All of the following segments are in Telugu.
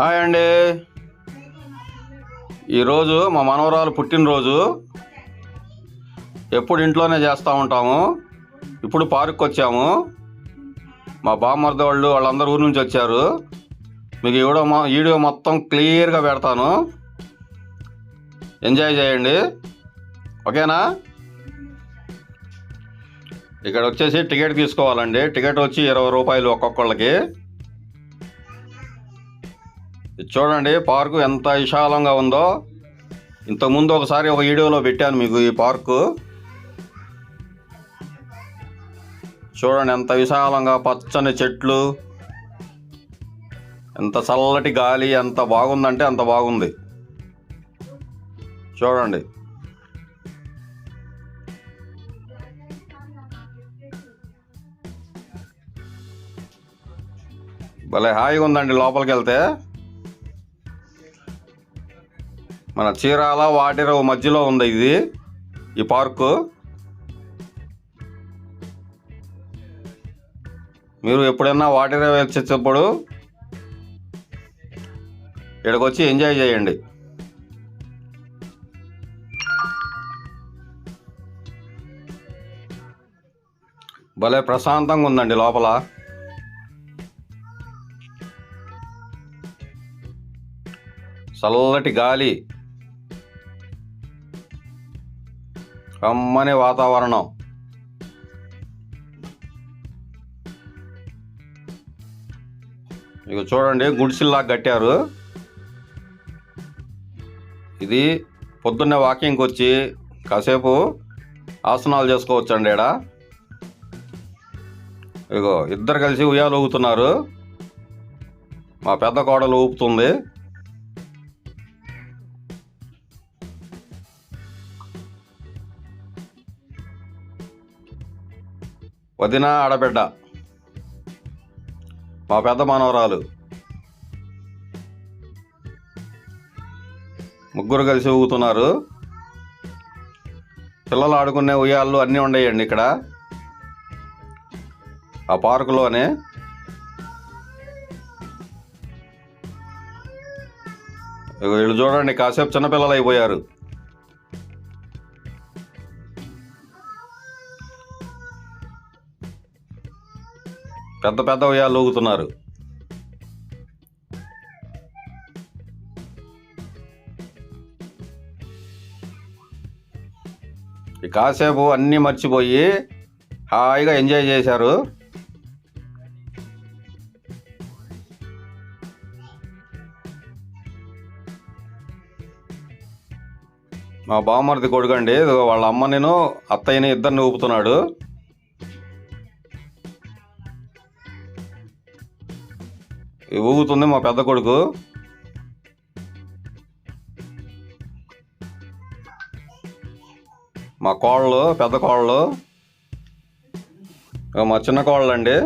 హాయ్ అండి. ఈరోజు మా మనవరాలు పుట్టినరోజు. ఎప్పుడు ఇంట్లోనే చేస్తూ ఉంటాము. ఇప్పుడు పార్క్కి వచ్చాము. మా బామ్మర్ద వాళ్ళు వాళ్ళందరూ ఊరు నుంచి వచ్చారు. మీకు వీడియో వీడియో మొత్తం క్లియర్గా పెడతాను. ఎంజాయ్ చేయండి. ఓకేనా? ఇక్కడ వచ్చేసి టికెట్ తీసుకోవాలండి. టికెట్ వచ్చి ఇరవై రూపాయలు ఒక్కొక్కళ్ళకి. చూడండి పార్కు ఎంత విశాలంగా ఉందో. ఇంతకుముందు ఒకసారి ఒక వీడియోలో పెట్టాను మీకు ఈ పార్కు. చూడండి ఎంత విశాలంగా పచ్చని చెట్లు. ఎంత చల్లటి గాలి ఎంత బాగుందంటే అంత బాగుంది. చూడండి. భలే హాయిగా ఉందండి లోపలికి వెళ్తే. మన చీరాల వాటిరావు మధ్యలో ఉంది ఇది ఈ పార్కు. మీరు ఎప్పుడైనా వాటిరావు వచ్చేటప్పుడు ఇక్కడికి వచ్చి ఎంజాయ్ చేయండి. భలే ప్రశాంతంగా ఉందండి లోపల. చల్లటి గాలి. కమ్మని వాతావరణం. ఇక చూడండి గుడిసిల్లా కట్టారు. ఇది పొద్దున్నే వాకింగ్కి వచ్చి కాసేపు ఆసనాలు చేసుకోవచ్చు అండి ఈడ. ఇగో ఇద్దరు కలిసి ఉయ్యాలు ఊగుతున్నారు మా పెద్ద కోడలు ఊపుతుంది. వదిన ఆడబిడ్డ. మా పెద్ద మనవరాలు. ముగ్గురు కలిసి ఊగుతున్నారు. పిల్లలు ఆడుకునే ఉయ్యాళ్ళు అన్నీ ఉండేయండి ఇక్కడ. ఆ పార్కులోనే. వీళ్ళు చూడండి కాసేపు చిన్నపిల్లలు అయిపోయారు. పెద్ద పెద్ద ఉయ్యాలు ఊగుతున్నారు ఈ కాసేపు అన్నీ మర్చిపోయి హాయిగా ఎంజాయ్ చేశారు. మా బామ్మర్ది కొడుకండి వాళ్ళ అమ్మ నేను అత్తయ్యని ఇద్దరిని ఊపుతున్నాడు. ఊగుతుంది మా పెద్ద కొడుకు. మా కోళ్ళు పెద్ద కోళ్ళు. మా చిన్న కోళ్ళు అండి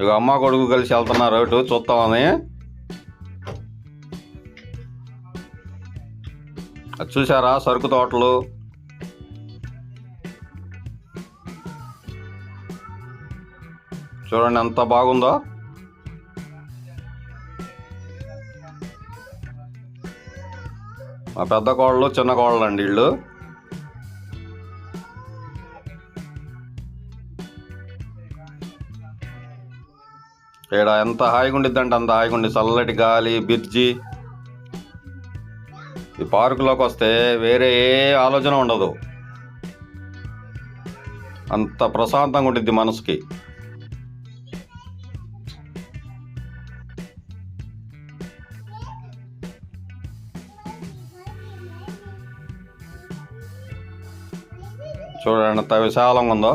ఇక అమ్మ కొడుకు కలిసి వెళ్తున్నారు ఇటు చూస్తామని. చూసారా సరుకు తోటలు? చూడండి ఎంత బాగుందో. మా పెద్ద కోళ్ళు చిన్న కోళ్ళు అండి వీళ్ళు. ఇక్కడ ఎంత హాయిగా ఉండిద్దంటే అంత హాయిగా ఉండి చల్లటి గాలి బిర్జి ఈ పార్కులోకి వస్తే వేరే ఏ ఆలోచన ఉండదు. అంత ప్రశాంతంగా ఉంటుంది మనసుకి. చూడండి ఎంత విశాలంగా ఉందో?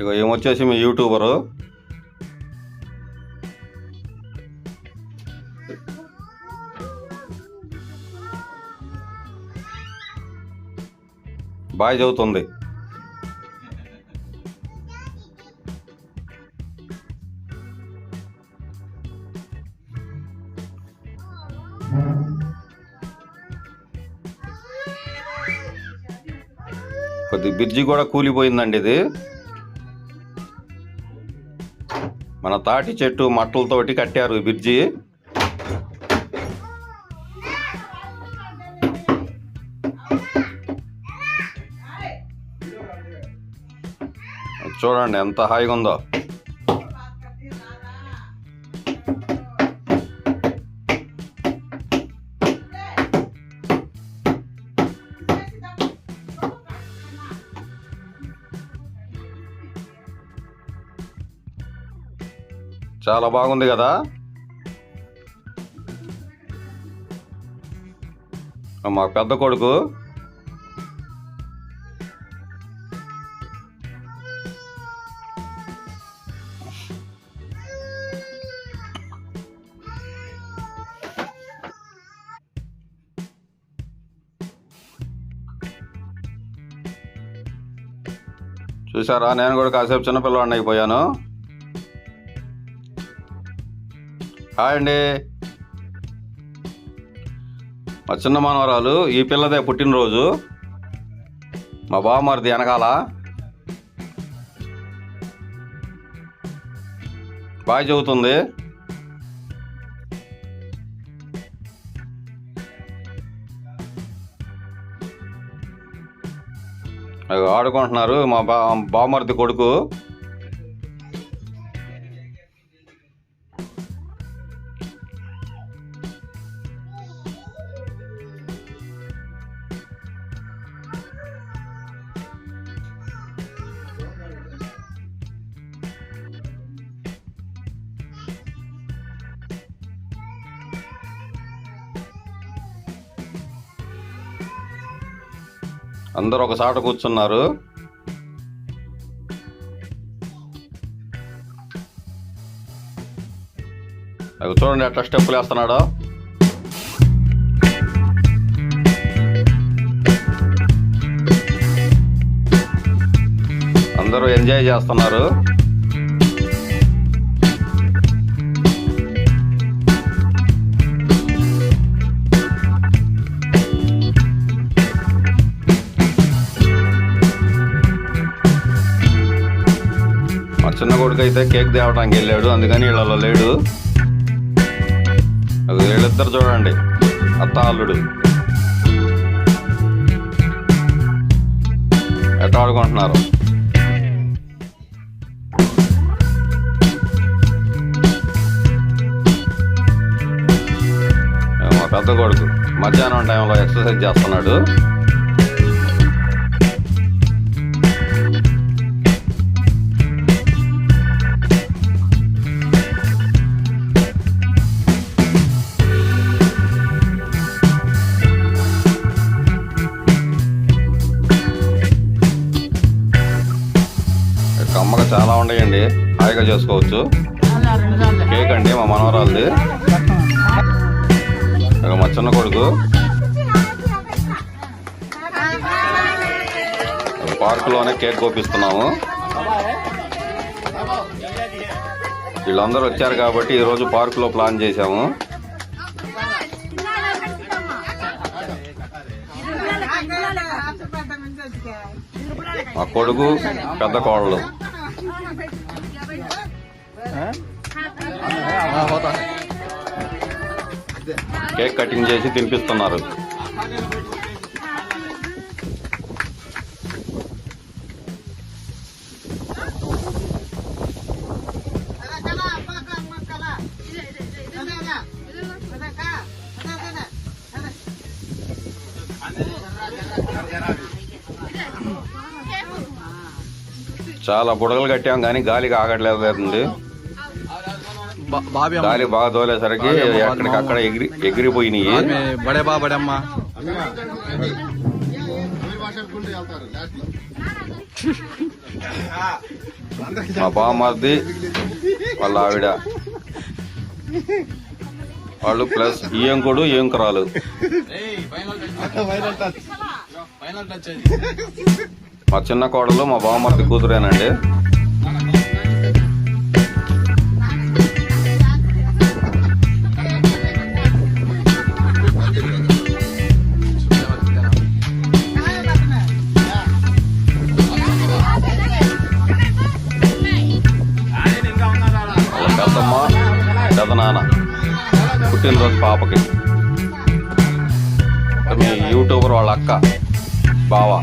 ఇక ఏమొచ్చేసి మీ యూట్యూబరు? బాయ్ చదువుతుంది బ్రిడ్జి కూడా కూలిపోయిందండి ఇది. మన తాటి చెట్టు మట్టలతోటి కట్టారు ఈ బ్రిడ్జి. చూడండి ఎంత హాయిగా ఉందో. చాలా బాగుంది కదా? మా పెద్ద కొడుకు. చూసారా నేను కూడా కాసేపు చిన్నపిల్లవాడిని అయిపోయాను. హాయ్ అండి. మా చిన్న మనవరాలు ఈ పిల్లదే పుట్టినరోజు. మా బావమారిది వెనకాల. బాగా చెబుతుంది. ఆడుకుంటున్నారు మా బా బావమరిది కొడుకు. అందరూ ఒక చాట కూర్చున్నారు. అవి చూడండి ఎట్లా స్టెప్పులు వేస్తున్నాడో. అందరూ ఎంజాయ్ చేస్తున్నారు. మా చిన్న కొడుకు అయితే కేక్ తేవడానికి వెళ్ళాడు అందుకని వీళ్ళలో లేడు. అది వీళ్ళిద్దరు చూడండి అత్త అల్లుడు ఎట్ట ఆడుకుంటున్నారు? మా పెద్ద కొడుకు. మధ్యాహ్నం టైంలో ఎక్సర్సైజ్ చేస్తున్నాడు. హాయిగా చేసుకోవచ్చు. కేక్ అండి మా మనవరాలది. మా చిన్న కొడుకు. పార్కులోనే కేక్ కోపిస్తున్నాము. వీళ్ళందరూ వచ్చారు కాబట్టి ఈరోజు పార్కులో ప్లాన్ చేశాము. మా కొడుకు పెద్ద కోడలు. కేక్ కటింగ్ చేసి తినిపిస్తున్నారు. చాలా బుడగలు కట్టాం కానీ గాలికి ఆగట్లేదు దారి బాగా తోలేసరికి ఎక్కడికి అక్కడ ఎగిరి ఎగిరిపోయినాయి. బడే బా బడమ్మ మా బామ్మది వాళ్ళ ఆవిడ. వాళ్ళు ప్లస్ ఏంకుడు ఏంకురాలు మా చిన్న కోడలు మా బామ్మది కూతురేనండి. పెద్ద నాన్న. పుట్టినరోజు పాపకి. మీ యూట్యూబర్ వాళ్ళ అక్క బావా.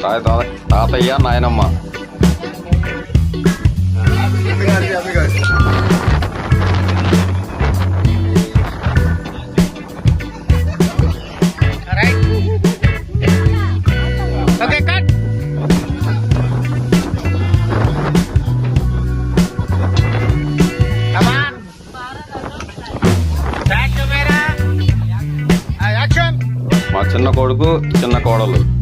Uh, action. మా చిన్న కొడుకు చిన్న కోడలు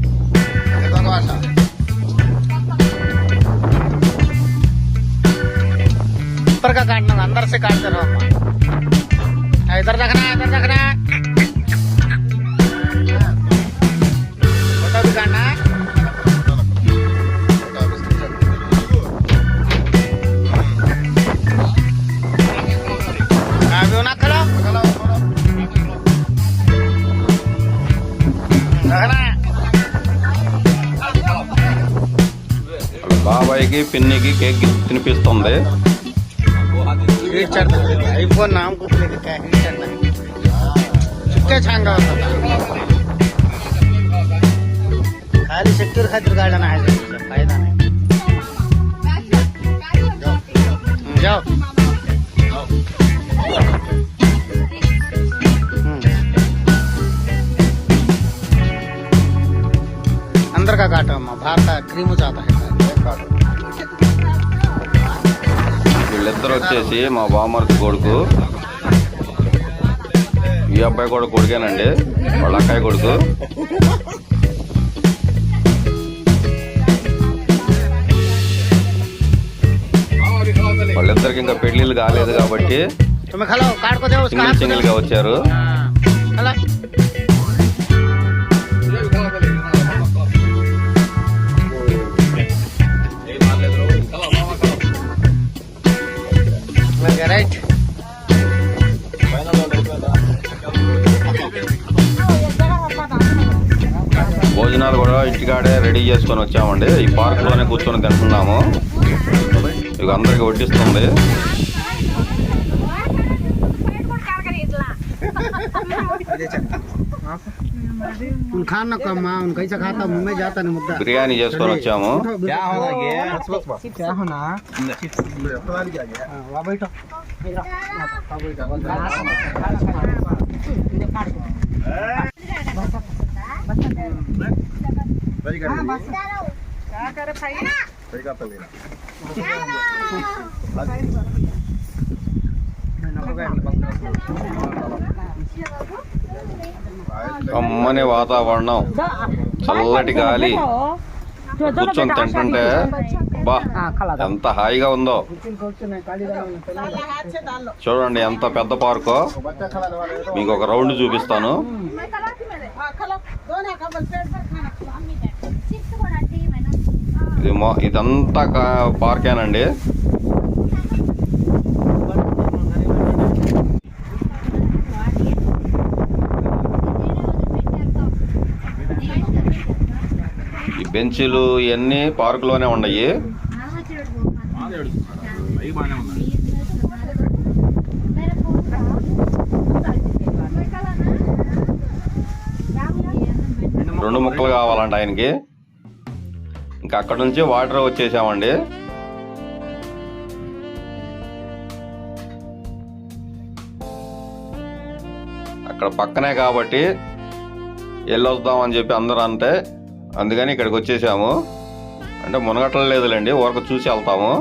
ऊपर का काटना अंदर से काटते रहो अम्मा हाँ, इधर देखना इधर देखना फोटो भी काटना हाँ, अभी उन्हें खलो देखना వాళ్ళ బాబాయ్కి పిన్నికి కేక్ తినిపిస్తుంది चढ़ता है आईफोन नाम कुछ चढ़ता है चिक्के छांगा होता खाली गार्डन फ़ायदा नाही। जाओ। हम्म. अंदर का काटो का क्रीम जाता है। వీళ్ళిద్దరు వచ్చేసి మా బామ్మర్ది కొడుకు ఈ అబ్బాయి కూడా కొడుకేనండి వాళ్ళ అక్కాయి కొడుకు. వాళ్ళిద్దరికి ఇంకా పెళ్ళిళ్ళు కాలేదు కాబట్టి సింగిల్ సింగిల్గా వచ్చారు. భోజనాలు కూడా ఇంటికాడే రెడీ చేసుకొని వచ్చామండి. ఈ పార్క్లోనే కూర్చొని తింటున్నాము. ఇక అందరికి వడ్డిస్తుంది. బిర్యానీ చేసుకొని వచ్చాము. అమ్మని వాతావరణం. చల్లటి గాలి. కూర్చొని తింటుంటే బా ఎంత హాయిగా ఉందో. చూడండి ఎంత పెద్ద పార్కో. మీకు ఒక రౌండ్ చూపిస్తాను. ఇది మా ఇదంతా పార్కేనండి ఈ బెంచీలు ఇవన్నీ పార్కులోనే ఉన్నాయి. రెండు ముక్కలు కావాలంట ఆయనకి. ఇంకా అక్కడ నుంచి వాటర్ వచ్చేసామండి. అక్కడ పక్కనే కాబట్టి వెళ్ళొద్దాం అని చెప్పి అందరూ అంటే అందుకని ఇక్కడికి వచ్చేసాము. అంటే మునగట్ల లేదులేండి ఊరకు చూసి వెళ్తాము.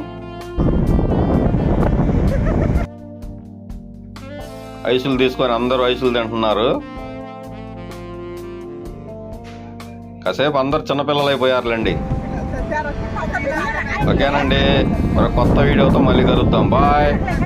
ఐసులు తీసుకొని అందరూ ఐసులు తింటున్నారు. కాసేపు అందరు చిన్నపిల్లలు అయిపోయారులేండి. ఓకేనండి. మరి కొత్త వీడియోతో మళ్ళీ కలుద్దాం. బాయ్.